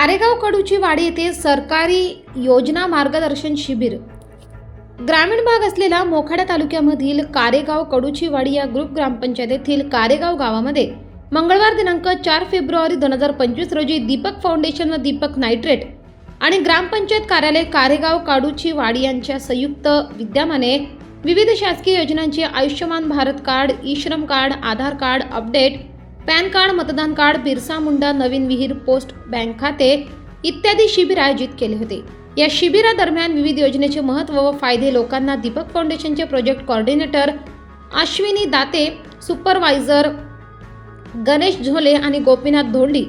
कारेगाव कडूची वाडी येथे सरकारी योजना मार्गदर्शन शिबिर. ग्रामीण भाग असलेला मोखाडा तालुक्यामधील कारेगाव कडूची वाडी या ग्रुप ग्रामपंचायतीतील कारेगाव गावामध्ये मंगळवार दिनांक चार फेब्रुवारी दोन हजार पंचवीस रोजी दीपक फाउंडेशन व दीपक नायट्रेट आणि ग्रामपंचायत कार्यालय कारेगाव काडूची वाडी यांच्या संयुक्त विद्यमाने विविध शासकीय योजनांचे Ayushman Bharat card e Shram card Aadhaar card update PAN card मतदान कार्ड बिरसा मुंडा नवीन विहीर पोस्ट बँक खाते इत्यादी शिबिर आयोजित केले होते. या शिबिरादरम्यान विविध योजनेचे महत्त्व व फायदे लोकांना दीपक फाउंडेशनचे project coordinator Ashwini Date supervisor Ganesh Zole आणि गोपीनाथ धोंडी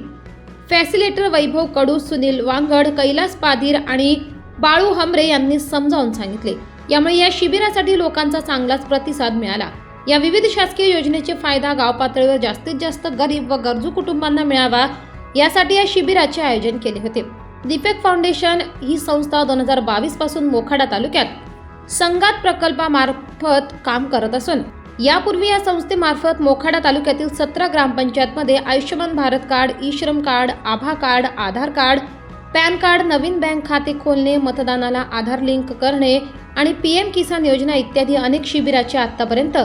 फॅसिलेटर वैभव कडू सुनील वांगड कैलास पाधीर आणि बाळू हमरे यांनी समजावून सांगितले. यामुळे या शिबिरासाठी लोकांचा चांगलाच प्रतिसाद मिळाला. या विविध शासकीय योजनेचे फायदा गाव पातळीवर जास्तीत जास्त गरीब व गरजू कुटुंबांना मिळावा यासाठी या शिबिराचे आयोजन केले होते. दीपक फाउंडेशन ही संस्था दोन हजार बावीसपासून मोखाडा तालुक्यात संगात प्रकल्पामार्फत काम करत असून यापूर्वी या संस्थेमार्फत मोखाडा तालुक्यातील सतरा ग्रामपंचायतमध्ये Ayushman Bharat card e Shram card Abha card Aadhaar card PAN card नवीन बँक खाते खोलणे मतदानाला आधार लिंक करणे आणि पी एम किसान योजना इत्यादी अनेक शिबिराचे आतापर्यंत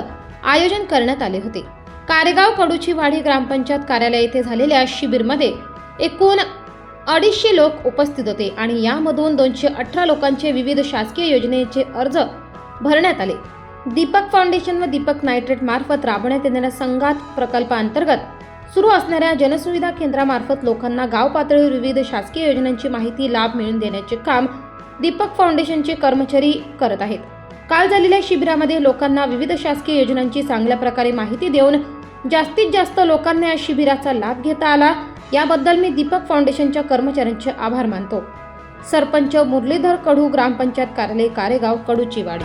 आयोजन करण्यात आले होते. कारेगाव कडूची वाडी ग्रामपंचायत कार्यालय येथे झालेल्या शिबिरमध्ये एकूण अडीचशे लोक उपस्थित होते आणि यामधून दोनशे अठरा लोकांचे विविध शासकीय योजनेचे अर्ज भरण्यात आले. दीपक फाउंडेशन व दीपक नायट्रेट मार्फत राबवण्यात येणाऱ्या संघात प्रकल्पाअंतर्गत सुरू असणाऱ्या जनसुविधा केंद्रामार्फत लोकांना गाव पातळीवर विविध शासकीय योजनांची माहिती लाभ मिळवून देण्याचे काम दीपक फाउंडेशनचे कर्मचारी करत आहेत. काल झालेल्या शिबिरामध्ये लोकांना विविध शासकीय योजनांची चांगल्या प्रकारे माहिती देऊन जास्तीत जास्त लोकांना या शिबिराचा लाभ घेता आला. याबद्दल मी दीपक फाउंडेशनच्या कर्मचाऱ्यांचे आभार मानतो. सरपंच मुरलीधर कडू ग्रामपंचायत कार्यालय Karegaon Kaduchiwadi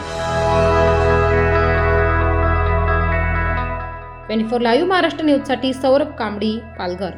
twenty four live Maharashtra न्यूजसाठी सौरभ कांबडी पालघर.